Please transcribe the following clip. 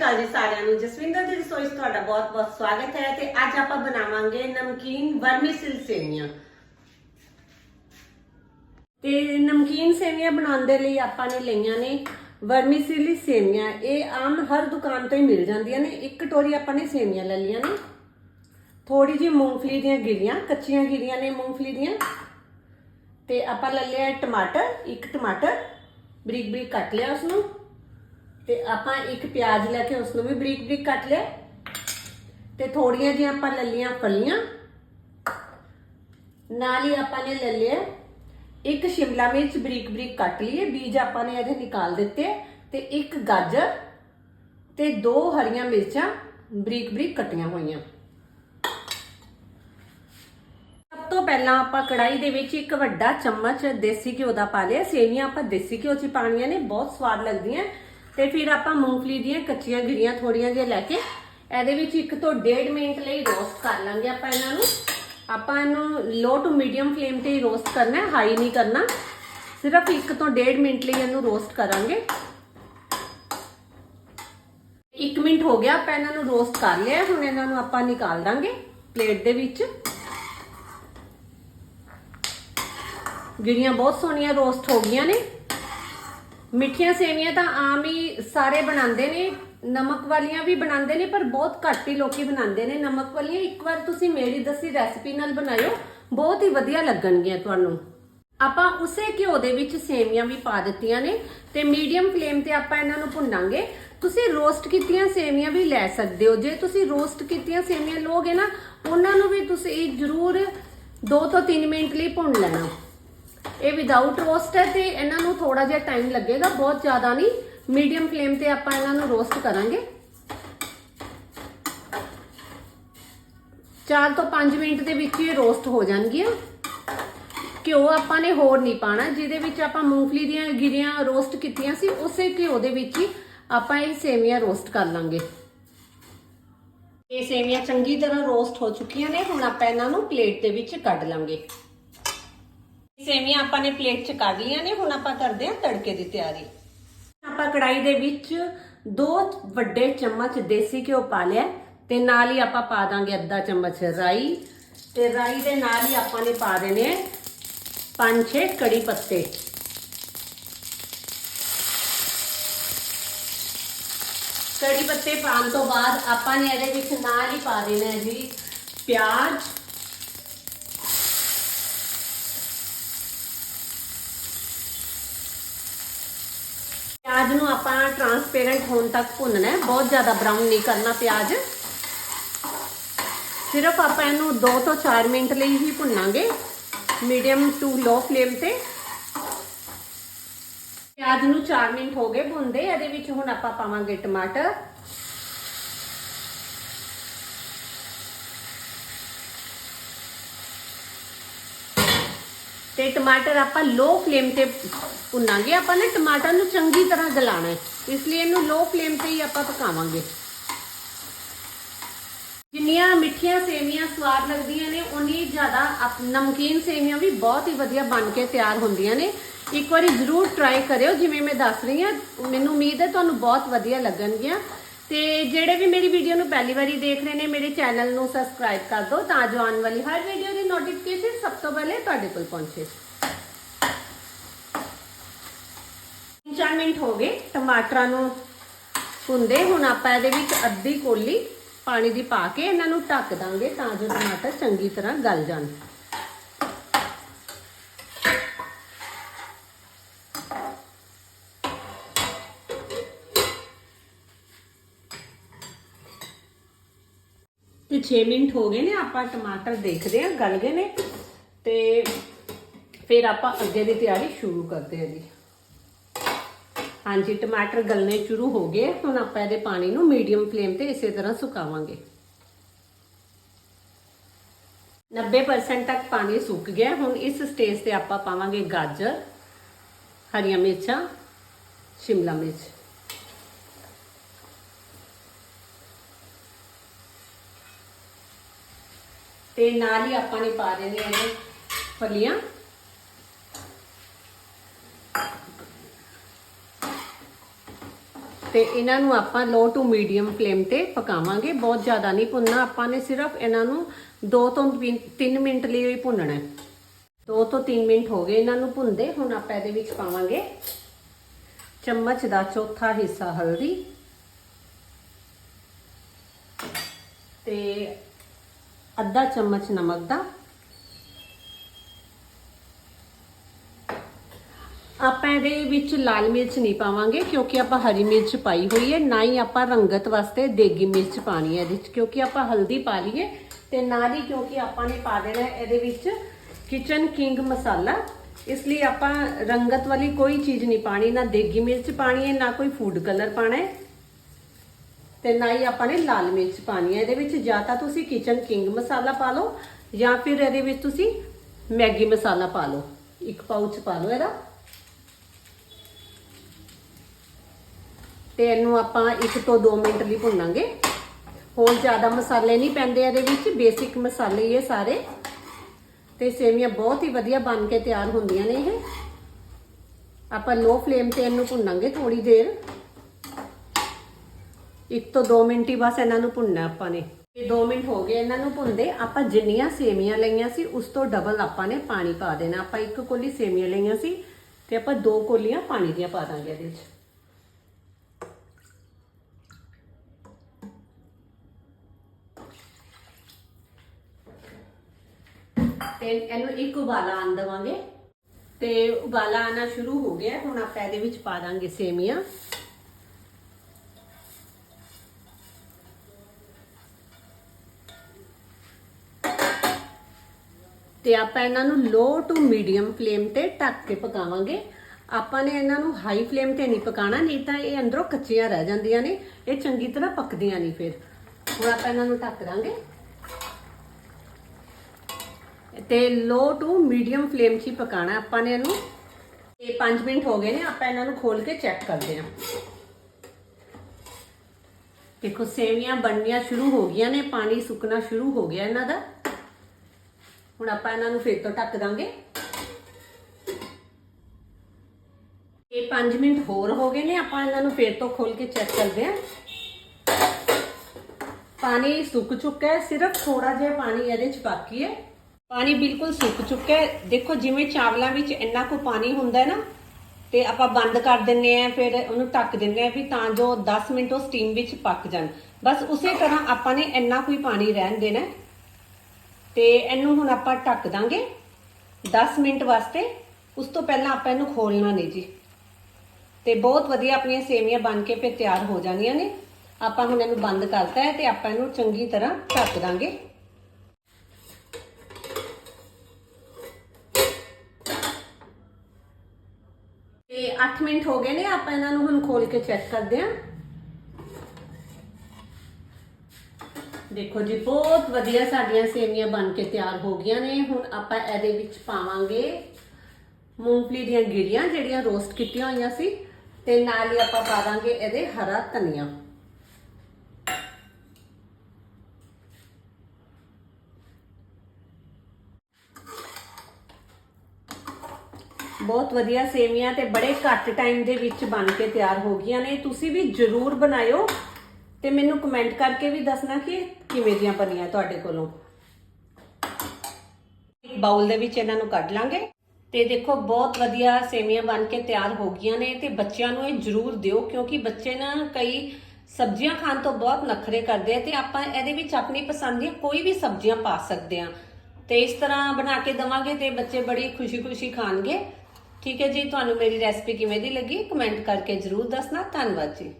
ਅਕਾਲ ਜੀ ਸਾਰਿਆਂ ਨੂੰ। ਜਸਵਿੰਦਰ ਦੀ ਰਸੋਈ 'ਚ ਤੁਹਾਡਾ ਬਹੁਤ-ਬਹੁਤ ਸਵਾਗਤ ਹੈ ਤੇ ਅੱਜ ਆਪਾਂ ਬਣਾਵਾਂਗੇ ਨਮਕੀਨ ਵਰਮੀਸਿਲ ਸੇਵੀਆਂ। ਤੇ ਨਮਕੀਨ ਸੇਵੀਆਂ ਬਣਾਉਣ ਦੇ ਲਈ ਆਪਾਂ ਨੇ ਲਈਆਂ ਨੇ ਵਰਮੀਸਿਲ ਸੇਵੀਆਂ। ਇਹ ਆਮ ਹਰ ਦੁਕਾਨ ਤੋਂ ਹੀ ਮਿਲ ਜਾਂਦੀਆਂ ਨੇ। ਇੱਕ ਕਟੋਰੀ ਆਪਾਂ ਨੇ ਸੇਵੀਆਂ ਲੈ ਲਈਆਂ ਨੇ। ਥੋੜੀ ਜਿਹੀ ਮੂੰਗਫਲੀ ਦੀਆਂ ਗਿਰੀਆਂ, ਕੱਚੀਆਂ ਗਿਰੀਆਂ ਨੇ ਮੂੰਗਫਲੀ ਦੀਆਂ। ਤੇ ਆਪਾਂ ਲੈ ਲਿਆ ਟਮਾਟਰ, ਇੱਕ ਟਮਾਟਰ। ਬਰੀਕ ਬਰੀਕ ਕੱਟ ਲਿਆ ਉਸ ਨੂੰ ਤੇ ਆਪਾਂ ਇੱਕ ਪਿਆਜ਼ ਲੈ ਕੇ ਉਸ ਨੂੰ ਵੀ ਬਰੀਕ ਬਰੀਕ ਕੱਟ ਲਿਆ। ਤੇ ਥੋੜੀਆਂ ਜਿਹੀਆਂ ਆਪਾਂ ਲੈ ਲਈਆਂ ਫਲੀਆਂ। ਨਾਲ ਹੀ ਆਪਾਂ ਨੇ ਲੈ ਲਿਆ ਇੱਕ ਸ਼ਿਮਲਾ ਮਿਰਚ ਬਰੀਕ ਬਰੀਕ ਕੱਟ ਲਈਏ। ਬੀਜ ਆਪਾਂ ਨੇ ਇਹਦੇ ਨਿਕਾਲ ਦਿੱਤੇ। ਤੇ ਇੱਕ ਗਾਜਰ ਤੇ ਦੋ ਹਰੀਆਂ ਮਿਰਚਾਂ ਬਰੀਕ ਬਰੀਕ ਕੱਟੀਆਂ ਹੋਈਆਂ। ਸਭ ਤੋਂ ਪਹਿਲਾਂ ਆਪਾਂ ਕੜਾਈ ਦੇ ਵਿੱਚ ਇੱਕ ਵੱਡਾ ਚਮਚ ਦੇਸੀ ਘਿਓ ਦਾ ਪਾ ਲਿਆ। ਸੇਵੀਆਂ ਆਪਾਂ ਦੇਸੀ ਘਿਓ 'ਚ ਹੀ ਪਾਉਣੀਆਂ ਨੇ। ਬਹੁਤ ਸਵਾਦ ਲੱਗਦੀਆਂ। ਤੇ ਫਿਰ ਆਪਾਂ ਮੂੰਗਫਲੀ ਦੀਆਂ ਕੱਚੀਆਂ ਗਿਰੀਆਂ ਥੋੜੀਆਂ ਜਿਹੀਆਂ ਲੈ ਕੇ ਇਹਦੇ ਵਿੱਚ ਇੱਕ ਤੋਂ ਡੇਢ ਮਿੰਟ ਲਈ ਰੋਸਟ ਕਰ ਲਾਂਗੇ ਆਪਾਂ ਇਹਨਾਂ ਨੂੰ। ਆਪਾਂ ਇਹਨੂੰ ਲੋ ਟੂ ਮੀਡੀਅਮ ਫਲੇਮ ਤੇ ਹੀ ਰੋਸਟ ਕਰਨਾ ਹੈ ਹਾਈ ਨਹੀਂ ਕਰਨਾ। ਸਿਰਫ ਇੱਕ ਤੋਂ ਡੇਢ ਮਿੰਟ ਲਈ ਇਹਨੂੰ ਰੋਸਟ ਕਰਾਂਗੇ। 1 ਮਿੰਟ ਹੋ ਗਿਆ, ਆਪਾਂ ਇਹਨਾਂ ਨੂੰ ਰੋਸਟ ਕਰ ਲਿਆ, ਹੁਣ ਇਹਨਾਂ ਨੂੰ ਆਪਾਂ ਨਿਕਾਲ ਦਾਂਗੇ ਪਲੇਟ ਦੇ ਵਿੱਚ। ਗਿਰੀਆਂ ਬਹੁਤ ਸੋਹਣੀਆਂ ਰੋਸਟ ਹੋ ਗਈਆਂ ਨੇ। ਮਿੱਠੀਆਂ ਸੇਵੀਆਂ ਤਾਂ ਆਮ ਹੀ ਸਾਰੇ ਬਣਾਉਂਦੇ ਨੇ, ਨਮਕ ਵਾਲੀਆਂ ਵੀ ਬਣਾਉਂਦੇ ਨੇ, ਪਰ ਬਹੁਤ ਘੱਟ ਹੀ ਲੋਕੀ ਬਣਾਉਂਦੇ ਨੇ। ਨਮਕ ਵਾਲੀਆਂ, ਇੱਕ ਵਾਰ ਤੁਸੀਂ ਮੇਰੀ ਦੱਸੀ ਰੈਸਪੀ ਨਾਲ ਬਣਾਇਓ, ਬਹੁਤ ਹੀ ਵਧੀਆ ਲੱਗਣਗੀਆਂ ਤੁਹਾਨੂੰ। ਆਪਾਂ ਉਸੇ ਘਿਓ ਦੇ ਵਿੱਚ ਸੇਵੀਆਂ ਵੀ ਪਾ ਦਿੱਤੀਆਂ ਨੇ ਤੇ ਮੀਡੀਅਮ ਫਲੇਮ ਤੇ ਆਪਾਂ ਇਹਨਾਂ ਨੂੰ ਭੁੰਨਾਂਗੇ। ਤੁਸੀਂ ਰੋਸਟ ਕੀਤੀਆਂ ਸੇਵੀਆਂ ਵੀ ਲੈ ਸਕਦੇ ਹੋ। ਜੇ ਤੁਸੀਂ ਰੋਸਟ ਕੀਤੀਆਂ ਸੇਵੀਆਂ ਲੋਗੇ ਨਾ, ਉਹਨਾਂ ਨੂੰ ਵੀ ਤੁਸੀਂ ਜ਼ਰੂਰ 2 ਤੋਂ 3 ਮਿੰਟ ਲਈ ਭੁੰਨ ਲੈਣਾ। ਇਹ ਵਿਦਆਊਟ ਰੋਸਟ ਹੈ ਤੇ ਇਹਨਾਂ ਨੂੰ ਥੋੜਾ ਜਿਹਾ ਟਾਈਮ ਲੱਗੇਗਾ, ਬਹੁਤ ਜ਼ਿਆਦਾ ਨਹੀਂ। ਮੀਡੀਅਮ ਫਲੇਮ ਤੇ ਆਪਾਂ ਇਹਨਾਂ ਨੂੰ ਰੋਸਟ ਕਰਾਂਗੇ। 4 ਤੋਂ 5 ਮਿੰਟ ਦੇ ਵਿੱਚ ਇਹ ਰੋਸਟ ਹੋ ਜਾਣਗੀਆਂ। ਘਿਓ ਆਪਾਂ ਨੇ ਹੋਰ ਨਹੀਂ ਪਾਣਾ, ਜਿਹਦੇ ਵਿੱਚ ਆਪਾਂ ਮੂੰਗਫਲੀ ਦੀਆਂ ਗਿਰੀਆਂ ਰੋਸਟ ਕੀਤੀਆਂ ਸੀ, ਉਸੇ ਘਿਓ ਦੇ ਵਿੱਚ ਹੀ ਆਪਾਂ ਇਹ ਸੇਵੀਆਂ ਰੋਸਟ ਕਰ ਲਾਂਗੇ। ਇਹ ਸੇਵੀਆਂ ਚੰਗੀ ਤਰ੍ਹਾਂ ਰੋਸਟ ਹੋ ਚੁੱਕੀਆਂ ਨੇ, ਹੁਣ ਆਪਾਂ ਇਹਨਾਂ ਨੂੰ ਪਲੇਟ ਦੇ ਵਿੱਚ ਕੱਢ ਲਾਂਗੇ। ਸੇਵੀਆਂ ਆਪਾਂ ਨੇ ਪਲੇਟ 'ਚ ਕੱਢ ਲਈਆਂ ਨੇ, ਹੁਣ ਆਪਾਂ ਕਰਦੇ ਹਾਂ ਤੜਕੇ ਦੀ ਤਿਆਰੀ। ਆਪਾਂ ਕੜਾਈ ਦੇ ਵਿੱਚ ਦੋ ਵੱਡੇ ਚਮਚ ਦੇਸੀ ਘਿਓ ਪਾ ਲਿਆ ਤੇ ਨਾਲ ਹੀ ਆਪਾਂ ਪਾ ਦਾਂਗੇ ਅੱਧਾ ਚਮਚ ਰਾਈ। ਤੇ ਰਾਈ ਦੇ ਨਾਲ ਹੀ ਆਪਾਂ ਨੇ ਪਾ ਦੇਣੇ ਪੰਜ ਛੇ ਕੜੀ ਪੱਤੇ। ਕੜੀ ਪੱਤੇ ਪਾਉਣ ਤੋਂ ਬਾਅਦ ਆਪਾਂ ਨੇ ਇਹਦੇ ਵਿੱਚ ਨਾਲ ਹੀ ਪਾ ਦੇਣਾ ਜੀ ਪਿਆਜ਼ ਪਿਆਜ਼ ਨੂੰ ਆਪਾਂ ਟਰਾਂਸਪੇਰੈਂਟ ਹੋਣ ਤੱਕ ਭੁੰਨਣਾ ਹੈ। ਬਹੁਤ ਜ਼ਿਆਦਾ ਬਰਾਊਨ ਨਹੀਂ ਕਰਨਾ ਪਿਆਜ਼। ਸਿਰਫ ਆਪਾਂ ਇਹਨੂੰ 2 ਤੋਂ 4 ਮਿੰਟ ਲਈ ਹੀ ਭੁੰਨਾਂਗੇ। ਮੀਡੀਅਮ ਟੂ ਲੋ ਫਲੇਮ ਤੇ। ਪਿਆਜ਼ ਨੂੰ 4 ਮਿੰਟ ਹੋ ਗਏ ਭੁੰਨਦੇ। ਇਹਦੇ ਵਿੱਚ ਹੁਣ ਆਪਾਂ ਪਾਵਾਂਗੇ ਟਮਾਟਰ। ਤੇ ਟਮਾਟਰ ਆਪਾਂ ਲੋ ਫਲੇਮ ਤੇ ਭੁੰਨਾਂਗੇ। ਆਪਾਂ ਨੇ ਟਮਾਟਰ ਨੂੰ ਚੰਗੀ ਤਰ੍ਹਾਂ ਗਲਾਣਾ ਹੈ। ਇਸ ਲਈ ਇਹਨੂੰ ਲੋ ਫਲੇਮ ਤੇ ਹੀ ਆਪਾਂ ਪਕਾਵਾਂਗੇ। ਜਿੰਨੀਆਂ ਮਿੱਠੀਆਂ ਸੇਵੀਆਂ ਸਵਾਦ ਲੱਗਦੀਆਂ ਨੇ ਉਨੀ ਜ਼ਿਆਦਾ ਨਮਕੀਨ ਸੇਵੀਆਂ ਵੀ ਬਹੁਤ ਹੀ ਵਧੀਆ ਬਣ ਕੇ ਤਿਆਰ ਹੁੰਦੀਆਂ ਨੇ। ਇੱਕ ਵਾਰੀ ਜ਼ਰੂਰ ਟਰਾਈ ਕਰਿਓ, ਜਿਵੇਂ ਮੈਂ ਦੱਸ ਰਹੀ ਹਾਂ, ਮੈਨੂੰ ਉਮੀਦ ਹੈ ਤੁਹਾਨੂੰ ਬਹੁਤ ਵਧੀਆ ਲੱਗਣਗੀਆਂ। ਤੇ ਜਿਹੜੇ ਵੀ ਮੇਰੀ ਵੀਡੀਓ ਨੂੰ ਪਹਿਲੀ ਵਾਰੀ ਦੇਖ ਰਹੇ ਨੇ, ਮੇਰੇ ਚੈਨਲ ਨੂੰ ਸਬਸਕ੍ਰਾਈਬ ਕਰ ਦਿਓ, ਤਾਂ ਜੋ ਆਉਣ ਵਾਲੀ ਹਰ ਵੀਡੀਓ ਨੋਟੀਫਿਕੇਸ਼ਨ ਸਭ ਤੋਂ ਪਹਿਲੇ ਤੁਹਾਡੇ ਕੋਲ ਪਹੁੰਚੇ। 4 ਮਿੰਟ ਹੋ ਗਏ, ਟਮਾਟਰਾਂ ਨੂੰ ਭੁੰਦੇ ਹੁਣ ਆਪਾਂ ਇਹਦੇ ਵਿੱਚ ਅੱਧੀ ਕੋਲੀ ਪਾਣੀ ਦੀ ਪਾ ਕੇ ਇਹਨਾਂ ਨੂੰ ਢੱਕ ਦਾਂਗੇ ਤਾਂ ਜੋ ਟਮਾਟਰ ਚੰਗੀ ਤਰ੍ਹਾਂ ਗਲ ਜਾਣ। 6 ਮਿੰਟ ਹੋ ਗਏ ਨੇ, ਆਪਾਂ ਟਮਾਟਰ ਦੇਖਦੇ ਹਾਂ, ਗਲ ਗਏ ਨੇ। ਤੇ ਫਿਰ ਆਪਾਂ ਅੱਗੇ ਦੀ ਤਿਆਰੀ ਸ਼ੁਰੂ ਕਰਦੇ ਹਾਂ ਜੀ। ਹਾਂਜੀ, ਟਮਾਟਰ ਗਲਨੇ ਸ਼ੁਰੂ ਹੋ ਗਏ। ਹੁਣ ਆਪਾਂ ਇਹਦੇ ਪਾਣੀ ਨੂੰ ਮੀਡੀਅਮ ਫਲੇਮ ਤੇ ਇਸੇ ਤਰ੍ਹਾਂ ਸੁਕਾਵਾਂਗੇ। 90% ਤੱਕ ਪਾਣੀ ਸੁੱਕ ਗਿਆ। ਹੁਣ ਇਸ ਸਟੇਜ ਤੇ ਆਪਾਂ ਪਾਵਾਂਗੇ ਗਾਜਰ, ਹਰੀਆਂ ਮਿਰਚਾਂ, ਸ਼ਿਮਲਾ ਮਿਰਚ। ਤੇ ਨਾਲ ਹੀ ਆਪਾਂ ਨੇ ਪਾ ਦੇਣੇ ਇਹਦੇ ਫਲੀਆਂ। ਤੇ ਇਹਨਾਂ ਨੂੰ ਆਪਾਂ ਲੋ ਟੂ ਮੀਡੀਅਮ ਫਲੇਮ ਤੇ ਪਕਾਵਾਂਗੇ। ਬਹੁਤ ਜ਼ਿਆਦਾ ਨਹੀਂ ਭੁੰਨਣਾ। ਆਪਾਂ ਨੇ ਸਿਰਫ ਇਹਨਾਂ ਨੂੰ 2 ਤੋਂ 3 ਮਿੰਟ ਲਈ ਹੀ ਭੁੰਨਣਾ ਹੈ। 2 ਤੋਂ 3 ਮਿੰਟ ਹੋ ਗਏ ਇਹਨਾਂ ਨੂੰ ਭੁੰਨਦੇ। ਹੁਣ ਆਪਾਂ ਇਹਦੇ ਵਿੱਚ ਪਾਵਾਂਗੇ ਚਮਚ ਦਾ ਚੌਥਾ ਹਿੱਸਾ ਹਲਦੀ। ਤੇ ਅੱਧਾ ਚਮਚ ਨਮਕ ਦਾ। ਆਪਾਂ ਇਹਦੇ ਵਿੱਚ ਲਾਲ ਮਿਰਚ ਨਹੀਂ ਪਾਵਾਂਗੇ ਕਿਉਂਕਿ ਆਪਾਂ ਹਰੀ ਮਿਰਚ ਪਾਈ ਹੋਈ ਹੈ। ਨਾ ਹੀ ਆਪਾਂ ਰੰਗਤ ਵਾਸਤੇ ਦੇਗੀ ਮਿਰਚ ਪਾਣੀ ਹੈ ਇਹਦੇ ਵਿੱਚ, ਕਿਉਂਕਿ ਆਪਾਂ ਹਲਦੀ ਪਾ ਲਈਏ ਤੇ ਨਾਲ ਹੀ ਕਿਉਂਕਿ ਆਪਾਂ ਨੇ ਪਾ ਦੇਣਾ ਇਹਦੇ ਵਿੱਚ ਕਿਚਨ ਕਿੰਗ ਮਸਾਲਾ। ਇਸ ਲਈ ਆਪਾਂ ਰੰਗਤ ਵਾਲੀ ਕੋਈ ਚੀਜ਼ ਨਹੀਂ ਪਾਣੀ, ਨਾ ਦੇਗੀ ਮਿਰਚ ਪਾਣੀ ਹੈ, ਨਾ ਕੋਈ ਫੂਡ ਕਲਰ ਪਾਣਾ ਹੈ। ਤੇ ਨਾ ਹੀ ਆਪਾਂ ਨੇ ਲਾਲ ਮਿਰਚ ਪਾਣੀ ਹੈ। ਇਹਦੇ ਵਿੱਚ ਜਾਂ ਤਾਂ ਤੁਸੀਂ ਕਿਚਨ ਕਿੰਗ ਮਸਾਲਾ ਪਾ ਲਓ, ਜਾਂ ਫਿਰ ਇਹਦੇ ਵਿੱਚ ਤੁਸੀਂ ਮੈਗੀ ਮਸਾਲਾ ਪਾ ਲਓ। ਇੱਕ ਪਾਊਚ ਪਾ ਲਓ ਇਹਦਾ। ਤੇ ਇਹਨੂੰ ਆਪਾਂ 1 ਤੋਂ 2 ਮਿੰਟ ਲਈ ਭੁੰਨਾਂਗੇ। ਹੋਰ ਜ਼ਿਆਦਾ ਮਸਾਲੇ ਨਹੀਂ ਪੈਂਦੇ ਇਹਦੇ ਵਿੱਚ ਬੇਸਿਕ ਮਸਾਲੇ ਹੀ ਇਹ ਸਾਰੇ। ਤੇ ਸੇਵੀਆਂ ਬਹੁਤ ਹੀ ਵਧੀਆ ਬਣ ਕੇ ਤਿਆਰ ਹੁੰਦੀਆਂ ਨੇ ਇਹ। ਆਪਾਂ ਲੋ ਫਲੇਮ ਤੇ ਇਹਨੂੰ ਭੁੰਨਾਂਗੇ ਥੋੜੀ ਦੇਰ। ਇੱਕ ਤੋਂ 2 ਮਿੰਟ ਹੀ ਬਸ ਇਹਨਾਂ ਨੂੰ ਭੁੰਨਣਾ ਆਪਾਂ ਨੇ। ਇਹ 2 ਮਿੰਟ ਹੋ ਗਏ ਇਹਨਾਂ ਨੂੰ ਭੁੰਨਦੇ, ਆਪਾਂ ਜਿੰਨੀਆਂ ਸੇਵੀਆਂ ਲਈਆਂ ਸੀ, ਉਸ ਤੋਂ ਡਬਲ ਆਪਾਂ ਨੇ ਪਾਣੀ ਪਾ ਦੇਣਾ। ਆਪਾਂ ਇੱਕ ਕੋਲੀ ਸੇਵੀਆਂ ਲਈਆਂ ਸੀ ਤੇ ਆਪਾਂ ਦੋ ਕੋਲੀਆਂ ਪਾਣੀ ਦੀਆਂ ਪਾ ਦਾਂਗੇ ਇਹਦੇ ਵਿੱਚ। ਤੇ ਇਹਨੂੰ ਇੱਕ ਉਬਾਲਾ ਆਣ ਦੇਵਾਂਗੇ। ਤੇ ਉਬਾਲਾ ਆਣਾ ਸ਼ੁਰੂ ਹੋ ਗਿਆ, ਹੁਣ ਆਪਾਂ ਇਹਦੇ ਵਿੱਚ ਪਾ ਦਾਂਗੇ ਸੇਮੀਆਂ। ਤੇ ਆਪਾਂ ਇਹਨਾਂ ਨੂੰ ਲੋ ਟੂ ਮੀਡੀਅਮ ਫਲੇਮ ਤੇ ਢੱਕ ਕੇ ਪਕਾਵਾਂਗੇ। ਆਪਾਂ ਨੇ ਇਹਨਾਂ ਨੂੰ ਹਾਈ ਫਲੇਮ ਤੇ ਨਹੀਂ ਪਕਾਣਾ, ਨਹੀਂ ਤਾਂ ਇਹ ਅੰਦਰੋਂ ਕੱਚੀਆਂ ਰਹਿ ਜਾਂਦੀਆਂ ਨੇ, ਇਹ ਚੰਗੀ ਤਰ੍ਹਾਂ ਪੱਕਦੀਆਂ ਨਹੀਂ ਫਿਰ। ਹੁਣ ਆਪਾਂ ਇਹਨਾਂ ਨੂੰ ਢੱਕ ਦਾਂਗੇ। ਤੇ ਲੋ ਟੂ ਮੀਡੀਅਮ ਫਲੇਮ 'ਚ ਹੀ ਪਕਾਣਾ ਆਪਾਂ ਨੇ ਇਹਨੂੰ। ਤੇ 5 ਮਿੰਟ ਹੋ ਗਏ ਨੇ, ਆਪਾਂ ਇਹਨਾਂ ਨੂੰ ਖੋਲ ਕੇ ਚੈੱਕ ਕਰਦੇ ਹਾਂ। ਦੇਖੋ, ਸੇਵੀਆਂ ਬਣਨੀਆਂ ਸ਼ੁਰੂ ਹੋ ਗਈਆਂ ਨੇ, ਪਾਣੀ ਸੁੱਕਣਾ ਸ਼ੁਰੂ ਹੋ ਗਿਆ ਇਹਨਾਂ ਦਾ। ਹੁਣ ਆਪਾਂ ਇਹਨਾਂ ਨੂੰ ਫਿਰ ਤੋਂ ਢੱਕ ਦਾਂਗੇ। ਇਹ 5 ਮਿੰਟ ਹੋਰ ਹੋ ਗਏ ਨੇ, ਆਪਾਂ ਇਹਨਾਂ ਨੂੰ ਫਿਰ ਤੋਂ ਖੋਲ ਕੇ ਚੈੱਕ ਕਰਦੇ ਹਾਂ। ਪਾਣੀ ਸੁੱਕ ਚੁੱਕਾ ਹੈ, ਸਿਰਫ ਥੋੜਾ ਜਿਹਾ ਪਾਣੀ ਇਹਦੇ ਚ ਬਾਕੀ ਹੈ। ਪਾਣੀ ਬਿਲਕੁਲ ਸੁੱਕ ਚੁੱਕਾ ਹੈ। ਦੇਖੋ ਜਿਵੇਂ ਚਾਵਲਾਂ ਵਿੱਚ ਇੰਨਾ ਕੁ ਪਾਣੀ ਹੁੰਦਾ ਹੈ ਨਾ, ਤੇ ਆਪਾਂ ਬੰਦ ਕਰ ਦਿੰਨੇ ਆ ਫਿਰ ਉਹਨੂੰ ਢੱਕ ਦਿੰਨੇ ਆ ਵੀ ਤਾਂ ਜੋ 10 ਮਿੰਟ ਉਹ ਸਟੀਮ ਵਿੱਚ ਪੱਕ ਜਾਣ। ਬਸ ਉਸੇ ਤਰ੍ਹਾਂ ਆਪਾਂ ਨੇ ਇੰਨਾ ਕੋਈ ਪਾਣੀ ਰਹਿਣ ਦੇਣਾ ਤੇ ਇਹਨੂੰ ਹੁਣ ਆਪਾਂ ਢੱਕ ਦਾਂਗੇ 10 ਮਿੰਟ ਵਾਸਤੇ। ਉਸ ਤੋਂ ਪਹਿਲਾਂ ਆਪਾਂ ਇਹਨੂੰ ਖੋਲਣਾ ਨਹੀਂ ਜੀ। ਤੇ ਬਹੁਤ ਵਧੀਆ ਆਪਣੀਆਂ ਸੇਵੀਆਂ ਬਣ ਕੇ ਫਿਰ ਤਿਆਰ ਹੋ ਜਾਣੀਆਂ ਨੇ। ਆਪਾਂ ਹੁਣ ਇਹਨੂੰ ਬੰਦ ਕਰਤਾ ਹੈ ਤੇ ਆਪਾਂ ਇਹਨੂੰ ਚੰਗੀ ਤਰ੍ਹਾਂ ਢੱਕ ਦਾਂਗੇ। ਤੇ 8 ਮਿੰਟ ਹੋ ਗਏ ਨੇ, ਆਪਾਂ ਇਹਨਾਂ ਨੂੰ ਹੁਣ ਖੋਲ ਕੇ ਚੈੱਕ ਕਰਦੇ ਹਾਂ। ਦੇਖੋ ਜੀ, ਬਹੁਤ ਵਧੀਆ ਸਾਡੀਆਂ ਸੇਵੀਆਂ ਬਣ ਕੇ ਤਿਆਰ ਹੋ ਗਈਆਂ ਨੇ। ਹੁਣ ਆਪਾਂ ਇਹਦੇ ਵਿੱਚ ਪਾਵਾਂਗੇ ਮੂੰਗਫਲੀ ਦੀਆਂ ਗਿਰੀਆਂ, ਜਿਹੜੀਆਂ ਰੋਸਟ ਕੀਤੀਆਂ ਹੋਈਆਂ ਸੀ। ਤੇ ਨਾਲ ਹੀ ਆਪਾਂ ਪਾਵਾਂਗੇ ਇਹਦੇ ਹਰਾ ਧਨੀਆ। ਬਹੁਤ ਵਧੀਆ ਸੇਵੀਆਂ ਤੇ ਬੜੇ ਘੱਟ ਟਾਈਮ ਦੇ ਵਿੱਚ ਬਣ ਕੇ ਤਿਆਰ ਹੋ ਗਈਆਂ ਨੇ। ਤੁਸੀਂ ਵੀ ਜਰੂਰ ਬਣਾਇਓ। ਤੇ ਮੈਨੂੰ ਕਮੈਂਟ ਕਰਕੇ ਵੀ ਦੱਸਣਾ ਕਿ ਕਿਵੇਂ ਦੀਆਂ ਬਣੀਆਂ ਤੁਹਾਡੇ ਕੋਲੋਂ। ਇੱਕ ਬਾਉਲ ਦੇ ਵਿੱਚ ਇਹਨਾਂ ਨੂੰ ਕੱਢ ਲਾਂਗੇ। ਤੇ ਦੇਖੋ, ਬਹੁਤ ਵਧੀਆ ਸੇਵੀਆਂ ਬਣ ਕੇ ਤਿਆਰ ਹੋ ਗਈਆਂ ਨੇ ਤੇ ਬੱਚਿਆਂ ਨੂੰ ਇਹ ਜਰੂਰ ਦਿਓ ਕਿਉਂਕਿ ਬੱਚੇ ਨਾ ਕਈ ਸਬਜ਼ੀਆਂ ਖਾਣ ਤੋਂ ਬਹੁਤ ਨਖਰੇ ਕਰਦੇ ਆ ਤੇ ਆਪਾਂ ਇਹਦੇ ਵਿੱਚ ਆਪਣੀ ਪਸੰਦ ਦੀਆਂ ਕੋਈ ਵੀ ਸਬਜ਼ੀਆਂ ਪਾ ਸਕਦੇ ਆ। ਤੇ ਇਸ ਤਰ੍ਹਾਂ ਬਣਾ ਕੇ ਦਵਾਂਗੇ ਤੇ ਬੱਚੇ ਬੜੀ ਖੁਸ਼ੀ-ਖੁਸ਼ੀ ਖਾਣਗੇ। ਠੀਕ ਹੈ ਜੀ, ਤੁਹਾਨੂੰ ਮੇਰੀ ਰੈਸਪੀ ਕਿਵੇਂ ਦੀ ਲੱਗੀ? ਕਮੈਂਟ ਕਰਕੇ ਜਰੂਰ ਦੱਸਣਾ। ਧੰਨਵਾਦ ਜੀ।